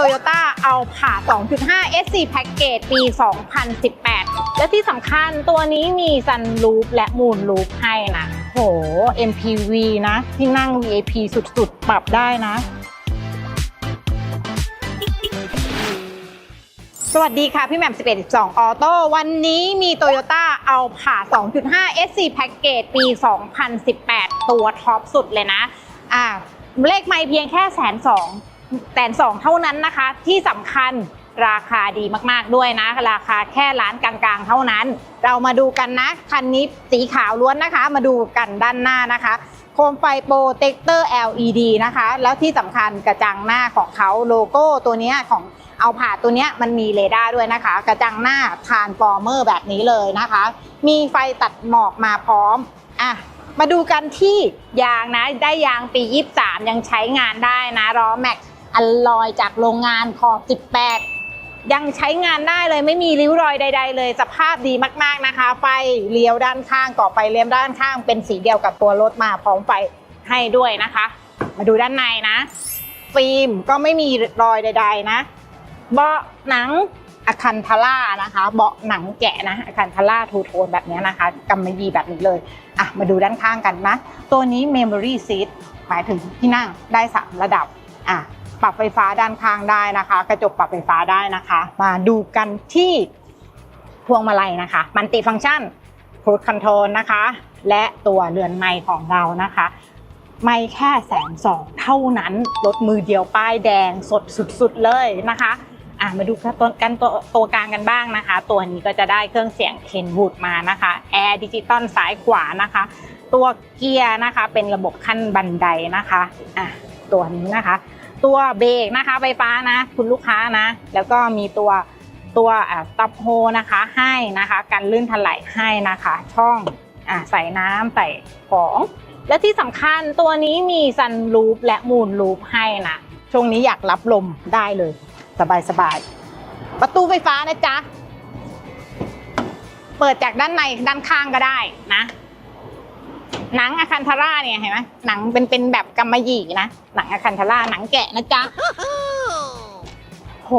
Toyota Alphard 2.5 SC Package ปี 2018 และที่สำคัญตัวนี้มีซันรูฟและมูนรูฟให้นะ โห MPV นะ ที่นั่ง VIP สุดๆ ปรับได้นะ สวัสดีค่ะ พี่แหม่ม1112ออโต้วันนี้มี Toyota Alphard 2.5 SC Package ปี 2018 ตัวท็อปสุดเลยนะ อ่าเลขไม่เพียงแค่แสนสอง แสนสองเท่านั้นนะคะ ที่สำคัญราคาดีมากๆด้วยนะ ราคาแค่ล้านกลางๆ เท่านั้น เรามาดูกันนะ คันนี้สีขาวล้วนนะคะ มาดูกันด้านหน้านะคะ โคมไฟโปรเทคเตอร์ LED นะคะ แล้วที่สำคัญกระจังหน้าของเขาโลโก้ตัวนี้ของเอาผ่าตัวนี้มันมีเรดาร์ด้วยนะคะ กระจังหน้าทานฟอร์เมอร์แบบนี้เลยนะคะ มีไฟตัดหมอกมาพร้อมอะมาดูกันที่ยางนะ ได้ยางปี 23 ยังใช้งานได้นะล้อแม็ก อัลลอยจากโรงงานขอบ 18 ยังใช้งานได้เลยไม่มีริ้วรอยใด ๆ เลยสภาพดีมากๆนะคะ ไฟเลี้ยวด้านข้างก่อไฟเลี้ยวด้านข้าง เป็นสีเดียวกับตัวรถมาพร้อมไฟให้ด้วยนะคะ มาดูด้านในนะ ฟิล์มก็ไม่มีรอยใด ๆ นะ เบาะหนังอะคันทาร่านะคะ เบาะหนังแกะนะอะคันทาร่าทูโทนแบบนี้นะคะกำมะหยี่แบบนี้เลยอะมาดูด้านข้างกันนะ ตัวนี้ Memory Seat หมายถึงที่นั่งได้ 3 ระดับอะ ปรับไฟฟ้าด้านข้างได้นะคะ กระจกปรับไฟฟ้าได้นะคะ มาดูกันที่พวงมาลัยนะคะ มันติฟังก์ชัน Cruise Control นะคะ และตัวเรือนไม้ของเรานะคะ ไม่แค่แสนสองเท่านั้นรถมือเดียวป้ายแดงสดสุดๆเลยนะคะอะมาดูกันตัวกันตัวตัวกลางกันบ้างนะคะ ตัวนี้ก็จะได้เครื่องเสียงเคนวูดมานะคะแอร์ดิจิตอลซ้ายขวานะคะ ตัวเกียร์นะคะเป็นระบบขั้นบันไดนะคะอะตัวนี้นะคะ ตัวเบรกนะคะไฟฟ้านะ คุณลูกค้านะ แล้วก็มีตัวตัวอ่าสต็อปโฮนะคะให้นะคะกันลื่นถลายให้นะคะ ช่องอะใส่น้ำใส่ของ และที่สำคัญตัวนี้มีซันรูฟและมูนรูฟให้นะช่วงนี้อยากรับลมได้เลย สบายสบายประตูไฟฟ้านะจ๊ะ เปิดจากด้านในด้านข้างก็ได้นะ หนังอะคันทาราเนี่ยเห็นไหมหนังเป็นเป็นแบบกำมะหยี่นะหนังอะคันทาราหนังแกะนะจ๊ะโห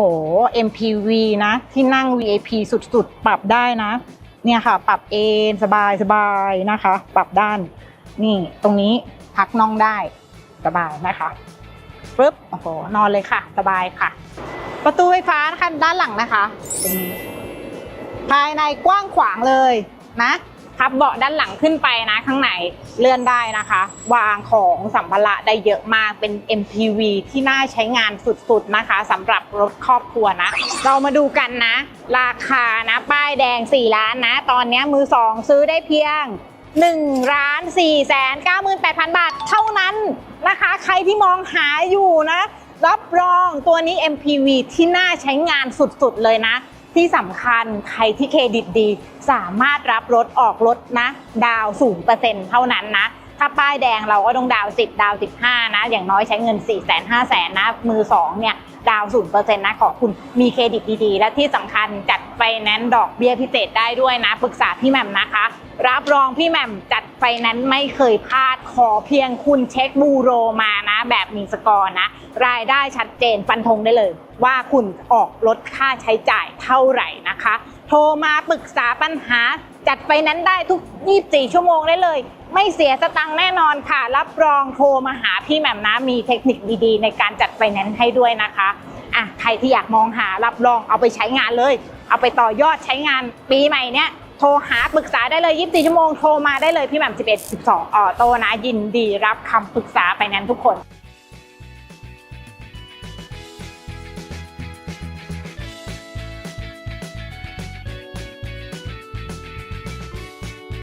MPV นะ ที่นั่ง VIP สุดๆ ปรับได้นะ เนี่ยค่ะ ปรับเอนสบายสบายนะคะ ปรับด้าน นี่ตรงนี้พักน่องได้สบายนะคะปึ๊บโอ้โหนอนเลยค่ะ สบายค่ะ ประตูไฟฟ้านะคะด้านหลังนะคะตรงนี้ภายในกว้างขวางเลยนะ พับเบาะด้านหลังขึ้นไปนะข้างในเลื่อนได้นะคะ วางของสัมภาระได้เยอะมากเป็น MPV ที่น่าใช้งานสุดๆนะคะสำหรับรถครอบครัวนะ เรามาดูกันนะ ราคานะป้ายแดง 4 ล้านนะ ตอนนี้มือสองซื้อได้เพียง1ล้าน4แสน98,000 บาทเท่านั้นนะคะ ใครที่มองหาอยู่นะ รับรองตัวนี้ MPV ที่น่าใช้งานสุดๆเลยนะ ที่สำคัญใครที่เครดิตดี สามารถรับรถออกรถนะ ดาวศูนเปอร์เซ็นต์เท่านั้นนะ ถ้าป้ายแดงเราก็ต้องดาว 10 ดาว 15 นะ อย่างน้อยใช้เงิน 4 5 0 0 0 0นะ มือ 2 เนี่ย ดาวศูนย์เปอร์เซ็นต์นะ ขอคุณมีเครดิตดีๆ และที่สำคัญจัดไฟแนนซ์ดอกเบี้ยพิเศษได้ด้วยนะ ปรึกษาพี่แหม่มนะคะ รับรองพี่แหม่มจัด ไฟนนซ์ไม่เคยพลาดขอเพียงคุณเช็คบูโรมานะ แบบมีสกอร์นะ รายได้ชัดเจนฟันธงได้เลย ว่าคุณออกลดค่าใช้จ่ายเท่าไหร่นะคะ โทรมาปรึกษาปัญหา จัดไฟนนซ์ได้ทุก 24 ชั่วโมงได้เลย ไม่เสียสตังค์แน่นอนค่ะ รับรองโทรมาหาพี่แหม่มนะมีเทคนิคดีๆ ในการจัดไฟนนซ์ให้ด้วยนะคะอะใครที่อยากมองหารับรองเอาไปใช้งานเลย เอาไปต่อยอดใช้งานปีใหม่เนี้ย โทรหาปรึกษาได้เลย 24 ชั่วโมง โทรมาได้เลยพี่แหม่ม11 12ออโตนะยินดีรับคำปรึกษาไปแนนซ์ทุกคน